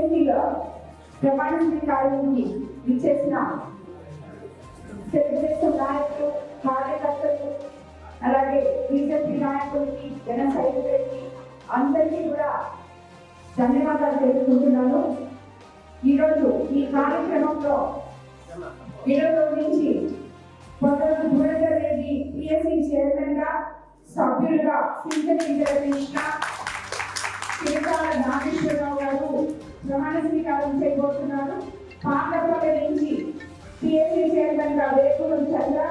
యూనివర్సిటీలో ప్రమాణ స్వీకారానికి ఇచ్చేసిన తెలుగుదేశం నాయకులు కార్యకర్తలు అలాగే బీజేపీ నాయకులకి జన సైనికులకి అందరికీ కూడా ధన్యవాదాలు తెలుసుకుంటున్నాను ఈరోజు ఈ కార్యక్రమంలో ఈరోజు నుంచి కొందరు దూరంగా రెడ్డి పిఎస్సి చైర్మన్గా సభ్యులుగా సింగల్ ఇంటర్వ్యూషన తిరుమల నాగేశ్వరరావు చేయబోతున్నారు నుంచి పిఎస్సి చైర్మన్గా వేపుల చంద్ర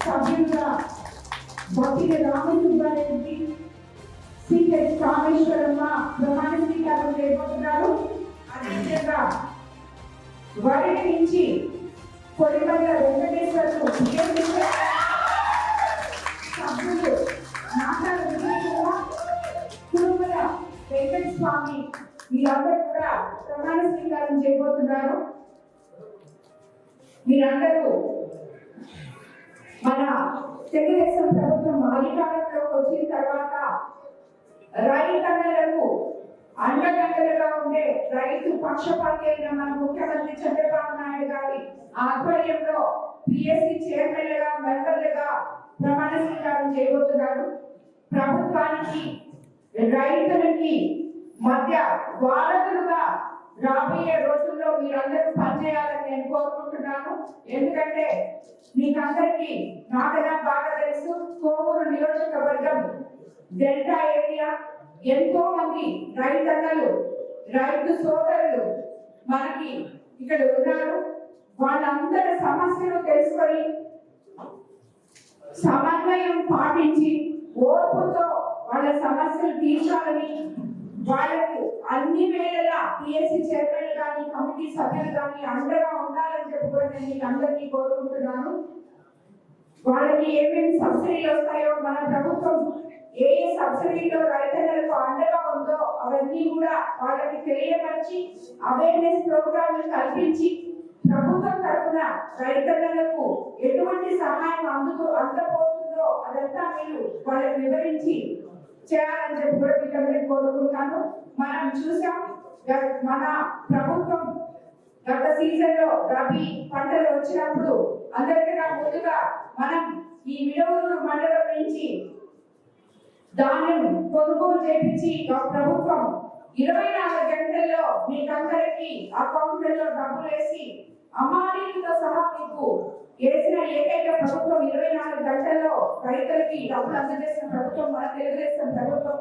సభ్యులుగా భక్తి రామసుబ్బారెడ్డి సిహెచ్ కామేశ్వరమ్మ ప్రమాణ స్వీకారం చేపడుతున్నారు అదేవిధంగా వరడి నుంచి కొలిమల్ల వెంకటేశ్వరులు సభ్యులు నాగాల విజయకుమ తిరుమల వెంకట స్వామి వీళ్ళందరూ ప్రమాణ స్వీకారం చేయబోతున్నారు. మీరందరూ మన తెలుగుదేశం ప్రభుత్వం అధికారంలోకి వచ్చిన తర్వాత రైతన్నలకు అండదండలుగా ఉండే రైతు పక్షపాతి అయిన మన ముఖ్యమంత్రి చంద్రబాబు నాయుడు గారి ఆధ్వర్యంలో పిఎస్సి చైర్మన్లుగా మెంబర్లుగా ప్రమాణ స్వీకారం చేయబోతున్నారు. ప్రభుత్వానికి రైతులకి మధ్య వారధులుగా రాబోయే రోజుల్లో మీరందరూ పనిచేయాలని నేను కోరుకుంటున్నాను. ఎందుకంటే మీకందరికీ నాకైనా బాగా తెలుసు కోవూరు నియోజకవర్గం డెల్టా ఏరియా. ఎంతో మంది రైతన్నలు రైతు సోదరులు మనకి ఇక్కడ ఉన్నారు. వాళ్ళందరి సమస్యలు తెలుసుకొని సమన్వయం పాటించి ఓర్పుతో వాళ్ళ సమస్యలు తీర్చాలని వాళ్ళకు అన్ని వేళలా పిఎస్సి చైర్మన్ కానీ కమిటీ సభ్యులు కానీ అండగా ఉండాలని చెప్పి కూడా నేను మీకు అందరికీ కోరుకుంటున్నాను. వాళ్ళకి ఏమేమి సబ్సిడీలు వస్తాయో మన ప్రభుత్వం ఏ ఏ సబ్సిడీలో రైతన్నలకు అండగా ఉందో అవన్నీ కూడా వాళ్ళకి తెలియపరిచి అవేర్నెస్ ప్రోగ్రాంలు కల్పించి ప్రభుత్వం తరఫున రైతన్నలకు ఎటువంటి సహాయం అందుకు అందబోతుందో అదంతా మీరు వాళ్ళకి వివరించి చేయాలని చెప్పి కూడా మీకు కోరుకుంటాను. మనం చూసాం గ- మన ప్రభుత్వం గత సీజన్లో రబీ పంటలు వచ్చినప్పుడు అందరికన్నా ముందుగా మనం ఈ విడవూరు మండలం నుంచి ధాన్యం కొనుగోలు చేపించి ప్రభుత్వం ఇరవై నాలుగు గంటల్లో మీకందరికి అకౌంట్లలో డబ్బులు వేసి అమానీలతో సహా మీకు వేసిన ఏకైక ప్రభుత్వం ఇరవై నాలుగు గంటల్లో రైతులకి డబ్బులు అందజేసిన ప్రభుత్వం మన తెలుగుదేశం ప్రభుత్వం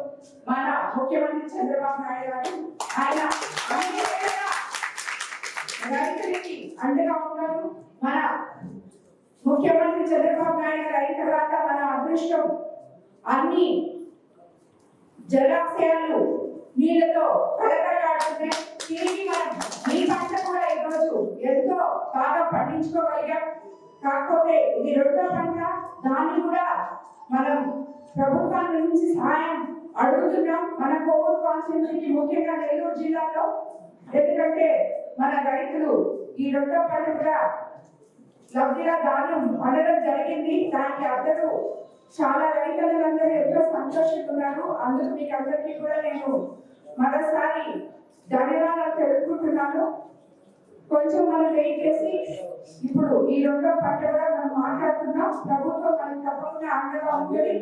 మన ముఖ్యమంత్రి చంద్రబాబు నాయుడు గారు. ఆయన రైతులకి అండగా ఉన్నారు. మన ముఖ్యమంత్రి చంద్రబాబు నాయుడు గారు అయిన తర్వాత మన అదృష్టం అన్ని జలాశయాలు నీళ్ళతో కలకలాడుతున్నాయి తిరిగి మనం ఈ పంట కూడా ఈరోజు ఎంతో బాగా పండించుకోగలిగాం కాకపోతే ఇది రెండో పంట దాన్ని కూడా మనం ప్రభుత్వం నుంచి సహాయం అడుగుతున్నాం. మన కోవూరు కాన్స్టిట్యూన్సీకి ముఖ్యంగా నెల్లూరు జిల్లాలో. ఎందుకంటే మన రైతులు ఈ రెండో పంట కూడా లబ్ధిగా దానం అనడం జరిగింది. దానికి అందరూ చాలా రైతులందరూ ఎంతో సంతోషంగా ఉన్నారు అందుకు మీకు అందరికీ కూడా నేను మరోసారి కొంచెం మనం వెయిట్ చేసి ఇప్పుడు ఈ రెండో పంట కూడా మనం మాట్లాడుతున్నాం. ప్రభుత్వం మనం తప్పకుండా అండగా ఉంటుంది.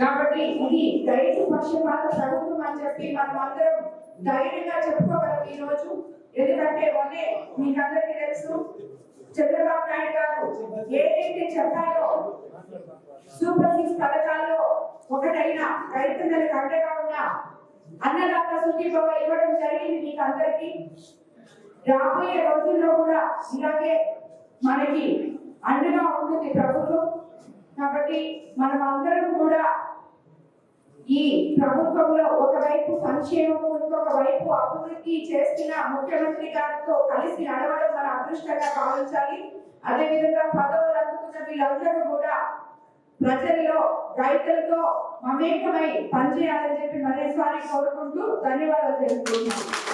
కాబట్టి ఇది రైతు పక్షపాత ప్రభుత్వం అని చెప్పి మనం అందరం ధైర్యంగా చెప్పుకోగలం ఈ రోజు. ఎందుకంటే మొన్నే మీకు అందరికీ తెలుసు చంద్రబాబు నాయుడు గారు ఏదైతే చెప్పారో సూపర్ సిక్స్ పథకాల్లో ఒకటైన రైతులకు అండగా ఉన్న అన్నదాత సుఖీభవ ఇవ్వడం జరిగింది మీకు అందరికీ. రాబోయే రోజుల్లో కూడా ఇలాగే మనకి అండగా ఉంటుంది ప్రభుత్వం. కాబట్టి మనం అందరం కూడా ఈ ప్రభుత్వంలో ఒకవైపు సంక్షేమము ఇంకొక వైపు అభివృద్ధి చేస్తున్న ముఖ్యమంత్రి గారితో కలిసి నడవడం మన అదృష్టంగా భావించాలి. అదేవిధంగా పదవులు అందుకున్న వీళ్ళందరూ కూడా ప్రజల్లో రైతులతో మమేకమై పనిచేయాలని చెప్పి మరోసారి కోరుకుంటూ ధన్యవాదాలు తెలుపుతున్నాను.